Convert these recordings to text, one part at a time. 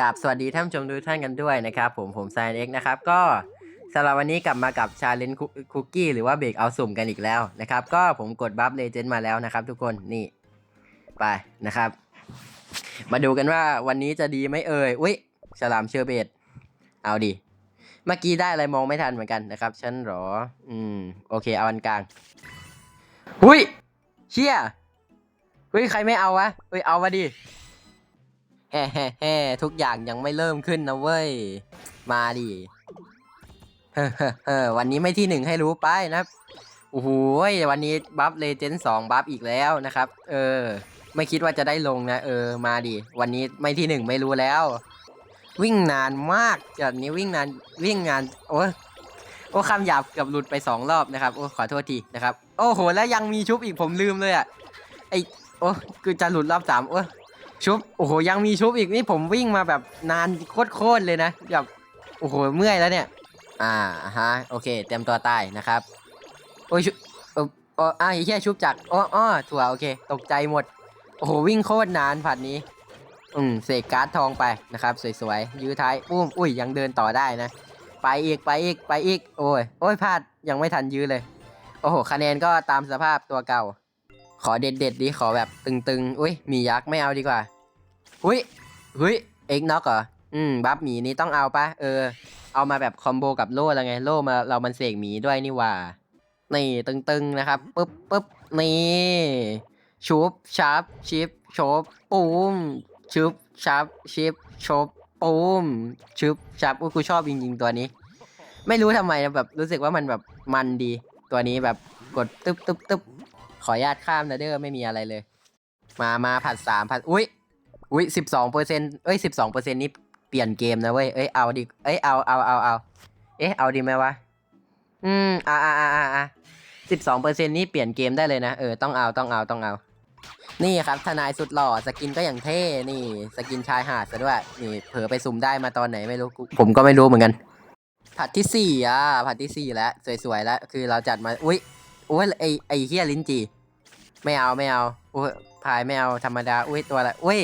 กับสวัสดีท่านผู้ชมทุกท่านกันด้วยนะครับผมผมไซน์เอ็กนะครับก็สำหรับวันนี้กลับมากับชาเลนจ์คุกกี้หรือว่าเบรกเอาสุ่มกันอีกแล้วนะครับ ก็ผมกดบัฟเลเจนด์มาแล้วนะครับ ทุกคนนี่ไปนะครับ มาดูกันว่าวันนี้จะดีไหมเอ่ยอุ้ยฉลามเชอร์เบตเอาดิเมื่อกี้ได้อะไรมองไม่ทันเหมือนกันนะครับฉันหรอ อืมโอเคเอาอันกลางหุ้ยเชี่ยเฮ้ยใครไม่เอาวะเฮ้ยเอามาดิ แฮ่แฮ่แฮ่ทุกอย่างยังไม่เริ่มขึ้นนะเว้ย มาดิเฮ้อเฮ้เฮ้วันนี้ไม่ที่หนึ่งให้รู้ไปนะโอ้โหวันนี้บัฟเลเจนด์สองบัฟอีกแล้วนะครับ เออ ไม่คิดว่าจะได้ลงนะ เออ มาดิวันนี้ไม่ที่หนึ่งไม่รู้แล้ว วิ่งนานมากจากนี้วิ่งนานวิ่งงานโอ้โอ้คำหยาบเกือบหลุดไปสองรอบนะครับโอ้ขอโทษทีนะครับ โอ้โห แล้วยังมีชุบอีกผมลืมเลยอะไอโอ้คือจะหลุดรอบสามโอ้ ชุบโอ้โหยังมีชุบอีกนี่ผมวิ่งมาแบบนานโคตรๆเลยนะแบบโอ้โหเมื่อยแล้วเนี่ย อ่าฮะโอเคเตรียมตัวตายนะครับโอ้ยชุบเออเอออ่าแค่ชุบจากอ้ออ้อถั่วโอเค ตกใจหมด โอ้โหวิ่งโคตรนานผัดนี้ อืมเสกการ์ดทองไปนะครับ สวยๆยื้อท้ายปุ้มอุ้ยยังเดินต่อได้นะ ไปอีกไปอีกไปอีก โอ้ยโอ้ยพลาดยังไม่ทันยื้อเลย โอ้โหคะแนนก็ตามสภาพตัวเก่า ขอเด็ดๆดิขอแบบตึงๆ อุ้ยมียักษ์ไม่เอาดีกว่าหุยหุยเอ็กน็อกเหรอ อืม บัฟหมีนี้ต้องเอาปะเออ เอามาแบบคอมโบกับโล่แล้วไง โล่มาเรามันเสกหมีด้วยนี่ว่า นี่ตึงๆนะครับปึ๊บปึ๊บนี่ชุบชับชิปชบปูมชุบชับชิปชบปูมชุบชับอุ้ยกูชอบจริงๆตัวนี้ ไม่รู้ทำไมแบบรู้สึกว่ามันแบบมันดี ตัวนี้แบบกดตึ๊บตึ๊บตึ๊บ ออนุญาตข้ามนะเด้อไม่มีอะไรเลย มามาผัดสามผัดอุ้ยอุ้ยสิบสองเปอร์เซ็นต์เอ้ยสิบสองเปอร์เซ็นต์นี้เปลี่ยนเกมนะเว้ยเอ้ยเอาดิเอ้ยเอาเอาเอาเอาเอ๊ะเอาดีไหมวะอืมอ่าอ่าอ่าอ่าสิบสองเปอร์เซ็นต์นี้เปลี่ยนเกมได้เลยนะเออต้องเอาต้องเอาต้องเอา นี่ครับทนายสุดหล่อสกินก็อย่างเท่นี่ สกินชายหาดซะด้วยนี่เผลอไปซุ่มได้มาตอนไหนไม่รู้ผมก็ไม่รู้เหมือนกัน ผัดที่สี่อะผัดที่สี่แล้วสวยๆแล้วคือเราจัดมาอุ้ยอุ้ยไอไอเฮียลิ้นจี ไม่เอาไม่เอาอุ้ยพายไม่เอาธรรมดา อุ้ยตัวอะไรอุ้ย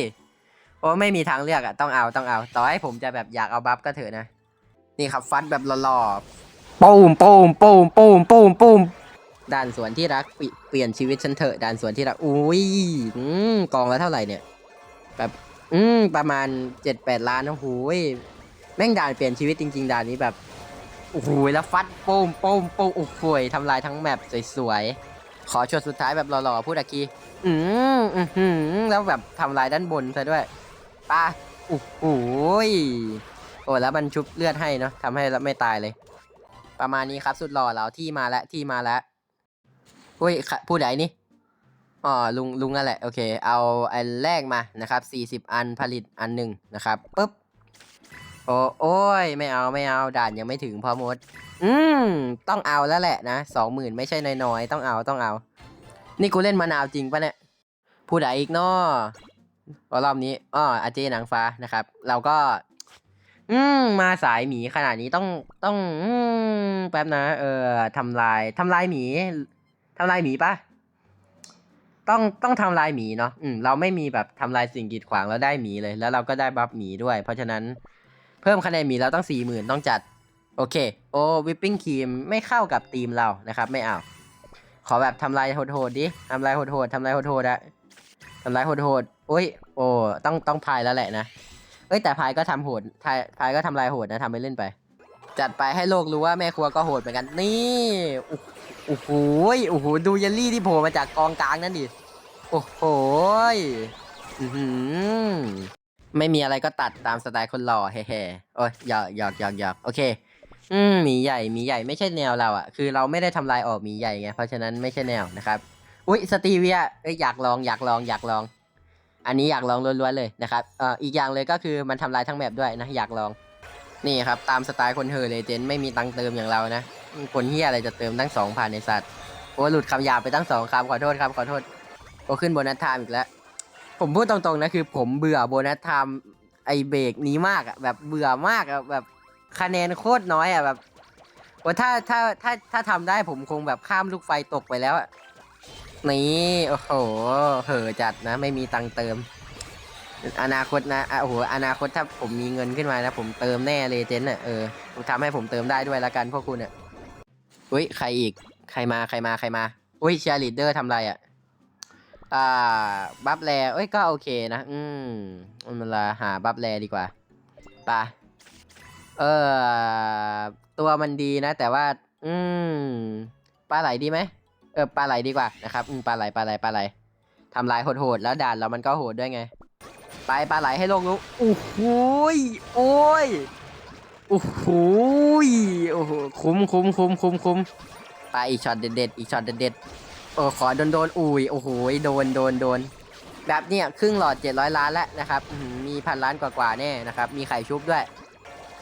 โอ้ไม่มีทางเลือกอะต้องเอาต้องเอา ต่อให้ผมจะแบบอยากเอาบัฟก็เถอะนะ นี่ครับฟัดแบบหล่อๆปูมปูมปูมปูมปูมปูมด่านสวนที่รักเปลี่ยเปลี่ยนชีวิตฉันเถอะด่านสวนที่รักอุ้ยอืมกองละเท่าไหร่เนี่ย แบบอืมประมาณเจ็ดแปดล้านนะโอ้ยแม่งด่านเปลี่ยนชีวิตจริง ๆ ด่านนี้แบบโอ้โหแล้วฟัดปูมปูมปูมโอ้โหยทำลายทั้งแมปสวยๆ ขอช็อตสุดท้ายแบบหล่อๆพูดอากีอืมอือหือแล้วแบบทำลายด้านบนซะด้วยปะโอ้โหยโอ้แล้วมันชุบเลือดให้เนาะทำให้เราไม่ตายเลย ประมาณนี้ครับสุดหล่อเราที่มาแล้วที่มาแล้วอุ้ยค่ะผู้ใดนี่อ๋อลุงลุงนั่นแหละโอเค เอาอันแรกมานะครับ40 อันผลิตอันหนึ่งนะครับปุ๊บ โอ้โอ้ยไม่เอาไม่เอาด่านยังไม่ถึงพอมด อืมต้องเอาแล้วแหละนะสองหมื่นไม่ใช่น้อยๆต้องเอาต้องเอา นี่กูเล่นมะนาวจริงปะเนี่ยผู้ใดอีกเนาะรอบนี้อ้ออาเจนางฟ้านะครับ เราก็ อืมมาสายหมีขนาดนี้ต้องต้องอืมแป๊บนะ เออทำลายทำลายหมีทำลายหมีปะต้องต้องทำลายหมีเนาะอืมเราไม่มีแบบทำลายสิ่งกีดขวางแล้วได้หมีเลย แล้วเราก็ได้บัฟหมีด้วย เพราะฉะนั้น เพิ่มคะแนนหมีเราต้องสี่หมื่นต้องจัด โอเค โอ้วิปปิ้งครีมไม่เข้ากับทีมเรานะครับ ไม่เอาขอแบบทำลายโหดๆดิทำลายโหดๆทำลายโหดๆอะทำร้ายโหดๆโอ้ยโอ้ต้องต้องพายแล้วแหละนะเอ้ยแต่พายก็ทำโหดพายพายก็ทำลายโหดนะทำไปเล่นไป จัดไปให้โลกรู้ว่าแม่ครัวก็โหดเหมือนกันนี่โอ้โหโอ้โหดูเยลลี่ที่โผล่มาจากกองกลางนั่นดิโอ้โหอือหือ ไม่มีอะไรก็ตัดตามสไตล์คนหล่อแฮ่ๆโอ้ยหยอกหยอกหยอกหยอกโอเค อืมหมีใหญ่หมีใหญ่ไม่ใช่แนวเราอะคือเราไม่ได้ทำลายออกหมีใหญ่ไงเพราะฉะนั้นไม่ใช่แนวนะครับ อุ้ยสตีเวียเอ้ยอยากลองอยากลองอยากลอง อันนี้อยากลองล้วนๆเลยนะครับเอ่ออีกอย่างเลยก็คือมันทำลายทั้งแมปด้วยนะอยากลอง นี่ครับตามสไตล์คนเฮอเลเจนไม่มีตังค์เติมอย่างเรานะคนเฮียอะไรจะเติมตั้งสองพันในสัตว์โอ้หลุดคำหยาบไปตั้งสองคำขอโทษครับขอโทษโอ้ขึ้นโบนัสไทม์อีกแล้ว ผมพูดตรงๆนะคือผมเบื่อโบนัสไทม์ไอเบรกนี้มากอะแบบเบื่อมากอะแบบคะแนนโคตรน้อยอะแบบว่าถ้าถ้าถ้าถ้าทำได้ผมคงแบบข้ามลูกไฟตกไปแล้วอะนี่โอ้โหเหอจัดนะ ไม่มีตังเติม อนาคตนะโอ้โหอนาคตถ้าผมมีเงินขึ้นมานะ ผมเติมแน่เลเจนด์อะเออทำให้ผมเติมได้ด้วยละกันพวกคุณอะอุ้ยใครอีกใครมาใครมาใครมาอุ้ยเชียร์ลีดเดอร์ทำไรอะ อ่า บัฟแลเอ้ย ก็โอเคนะ อืมมันละหาบัฟแลดีกว่าปะเออ ตัวมันดีนะ แต่ว่า อืม ปลาไหลดีไหม เออ ปลาไหลดีกว่านะครับ อืม ปลาไหล ปลาไหล ปลาไหลทำลายโหดๆ แล้วด่านเรามันก็โหดด้วยไง ไป ปลาไหลให้ลกรู้โอ้โหยโอ้ยโอ้โหยโอ้โห คุ้มคุ้มคุ้มคุ้มคุ้มไปอีกช็อตเด็ดๆ อีกช็อตเด็ดๆ โอ้ขอโดนโดนอุ้ยโอ้โหโดนโดนโดนแบบเนี้ยครึ่งหลอด700ล้านแล้วนะครับมีพันล้านกว่าๆแน่นะครับ มีไข่ชุบด้วย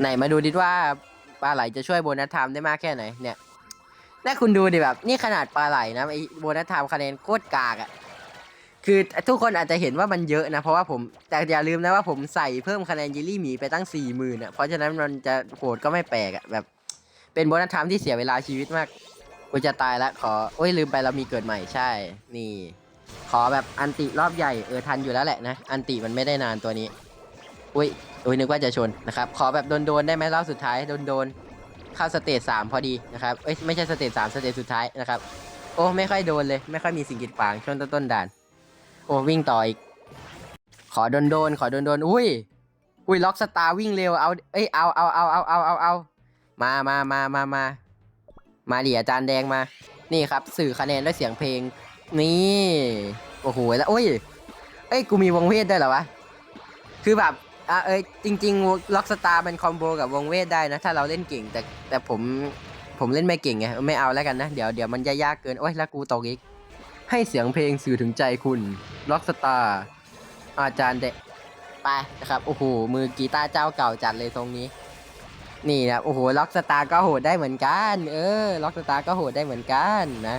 ไหนมาดูดิว่าปลาไหลจะช่วยโบนัสไทม์ได้มากแค่ไหนเนี่ยน่าคุณดูดิแบบนี่ขนาดปลาไหลนะไอโบนัสไทม์คะแนนโคตรกากอะคือทุกคนอาจจะเห็นว่ามันเยอะนะ เพราะว่าผมแต่อย่าลืมนะว่าผมใส่เพิ่มคะแนนยิลลี่หมีไปตั้งสี่หมื่นอะเพราะฉะนั้นมันจะโหดก็ไม่แปลกอะแบบ เป็นโบนัสไทม์ที่เสียเวลาชีวิตมาก กูจะตายแล้วขอโอ้ยลืมไปเรามีเกิดใหม่ใช่ นี่ ขอแบบอันติรอบใหญ่เออทันอยู่แล้วแหละนะ อันติมันไม่ได้นานตัวนี้ อุ้ยอุ้ยนึกว่าจะชนนะครับ ขอแบบโดนๆได้ไหมรอบสุดท้ายโดนๆเข้าสเตจสามพอดีนะครับเอ้ยไม่ใช่สเตจสามสเตจสุดท้ายนะครับ โอ้ไม่ค่อยโดนเลย ไม่ค่อยมีสิ่งกีดขวางช่วงต้นๆด่าน โอ้วิ่งต่ออีก ขอโดนโดนๆขอโดนโดนๆอุ้ยอุ้ยล็อกสตาร์วิ่งเร็วเอาเอ้ยเอาเอาเอาเอาเอาเอาเอามามามามามา มาดิอาจารย์แดงมา นี่ครับ สื่อคะแนนด้วยเสียงเพลง นี่ โอ้โหแล้วโอ้ย เอ้ย กูมีวงเวทได้เหรอวะ คือแบบอะเอ้ย จริงๆล็อกสตาร์มันคอมโบกับวงเวทได้นะ ถ้าเราเล่นเก่ง แต่แต่ผมผมเล่นไม่เก่งไง ไม่เอาแล้วกันนะ เดี๋ยวเดี๋ยวมันจะยากเกิน โอ้ย แล้วกูตกอีก ให้เสียงเพลงสื่อถึงใจคุณ ล็อกสตาร์อาจารย์เดะไปนะครับ โอ้โห มือกีตาร์เจ้าเก่าจัดเลยตรงนี้ นี่นะโอ้โหล็อกสตาร์ก็โหดได้เหมือนกัน เออล็อกสตาร์ก็โหดได้เหมือนกันนะ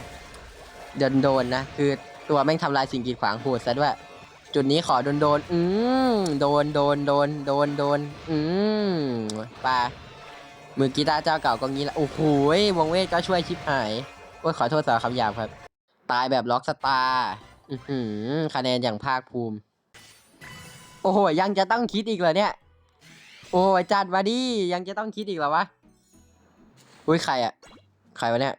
โดนโดนนะคือตัวแม่งทำลายสิ่งกีดขวางโหดซะด้วยจุดนี้ขอโดนโดนอืมโดนโดนโดนโดนโดนอืมไปมือกีตาร์เจ้าเก่าก็งี้ละโอ้โหวงเวทก็ช่วยชิบหายโอ้ยขอโทษสำหรับคำหยาบครับ ตายแบบล็อกสตาร์คะแนนอย่างภาคภูมิ โอ้โหยังจะต้องคิดอีกเหรอเนี่ย โอ้ยจัดมาดิยังจะต้องคิดอีกเหรอวะอุ้ยใครอะใครวะเนี่ย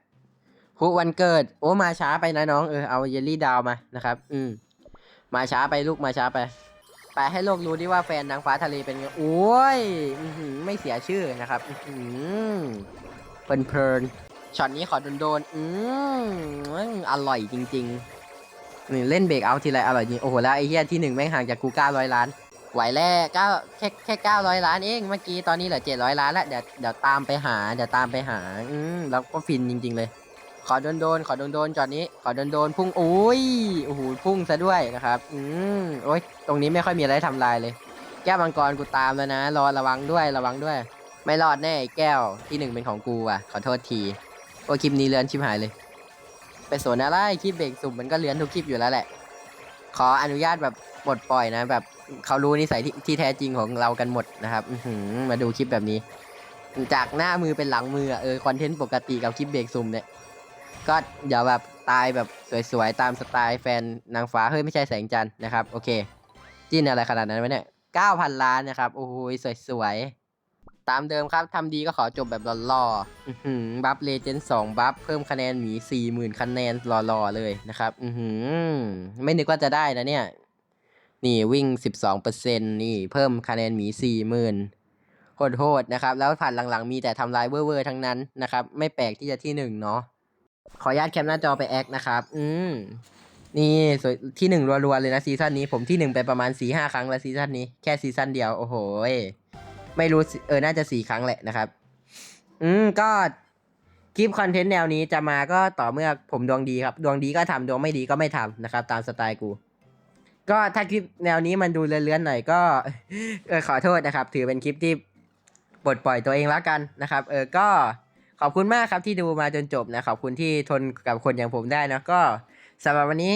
พุวันเกิด โอ้มาช้าไปนะน้องเออเอาเยลลี่ดาวมานะครับ อืมมาช้าไปลูกมาช้าไป ไปให้โลกรู้ดิว่าแฟนนางฟ้าทะเลเป็นไงโอ้ยอไม่เสียชื่อนะครับอือหือเพลินๆช็อตนี้ขอโดนๆอืมอร่อยจริงๆนี่เล่นเบรกเอาทีไรอร่อยจริงโอ้โหแล้วไอ้เหี้ยที่หนึ่งแม่งห่างจากกูก้าร้อยล้าน ไหวแล้วเก้าแค่แค่เก้าร้อยล้านเองเมื่อกี้ตอนนี้เหลือเจ็ดร้อยล้านแล้วเดี๋ยวเดี๋ยวตามไปหาเดี๋ยวตามไปหา อืมแล้วก็ฟินจริง ๆ เลย ขอโดนๆขอโดนๆจอดนี้ ขอโดนๆพุ่งโอ้ยโอ้โหพุ่งซะด้วยนะครับ อืมโอ้ยตรงนี้ไม่ค่อยมีอะไรทำลายเลย แก้วมังกรกูตามแล้วนะรอระวังด้วยระวังด้วย ไม่รอดแน่ไอ้แก้วที่หนึ่งเป็นของกูอะ ขอโทษทีโอ้คลิปนี้เลือนชิบหายเลย ไปสวนอะไรคลิปเบรกสุ่มมันก็เลือนทุกคลิปอยู่แล้วแหละ ขออนุญาตแบบ ปลดปล่อยนะ แบบเขารู้นิสัยที่ที่แท้จริงของเรากันหมดนะครับมาดูคลิปแบบนี้ จากหน้ามือเป็นหลังมือเออคอนเทนต์ปกติกับคลิปเบรกสุ่มเนี่ยก็เดี๋ยวแบบตายแบบสวยๆ ตามสไตล์แฟนนางฟ้าเฮ้ยไม่ใช่แสงจันทร์นะครับ โอเค จิ้นอะไรขนาดนั้นวะเนี่ยเก้าพันล้านนะครับ โอ้โหสวยๆ ตามเดิมครับทำดีก็ขอจบแบบหล่อๆอบัฟเลเจนด์สองบัฟเพิ่มคะแนนหมีสี่หมื่นคะแนนหล่อๆ เลยนะครับ อือไม่นึกว่าจะได้นะเนี่ย นี่วิ่งสิบสองเปอร์เซ็นนี่เพิ่มคะแนนหมีสี่หมื่นโหดนะครับ แล้วผ่านหลังๆ มีแต่ทำลายเวอร์ๆทั้งนั้นนะครับ ไม่แปลกที่จะที่หนึ่งเนาะขออนุญาตแคปหน้าจอไปแอคนะครับ อืม นี่สวยที่หนึ่งรัวๆเลยนะซีซั่นนี้ ผมที่หนึ่งไปประมาณสี่ห้าครั้งแล้วซีซั่นนี้แค่ซีซั่นเดียว โอ้โห ไม่รู้เออ น่าจะสี่ครั้งแหละนะครับ อืม ก็คลิปคอนเทนต์แนวนี้จะมาก็ต่อเมื่อผมดวงดีครับ ดวงดีก็ทำดวงไม่ดีก็ไม่ทำนะครับ ตามสไตล์กู ก็ถ้าคลิปแนวนี้มันดูเลื่อนๆหน่อยก็เออขอโทษนะครับ ถือเป็นคลิปที่ปลดปล่อยตัวเองแล้วกันนะครับ เออก็ขอบคุณมากครับที่ดูมาจนจบนะขอบคุณที่ทนกับคนอย่างผมได้นะก็สำหรับวันนี้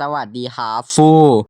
สวัสดีครับฟู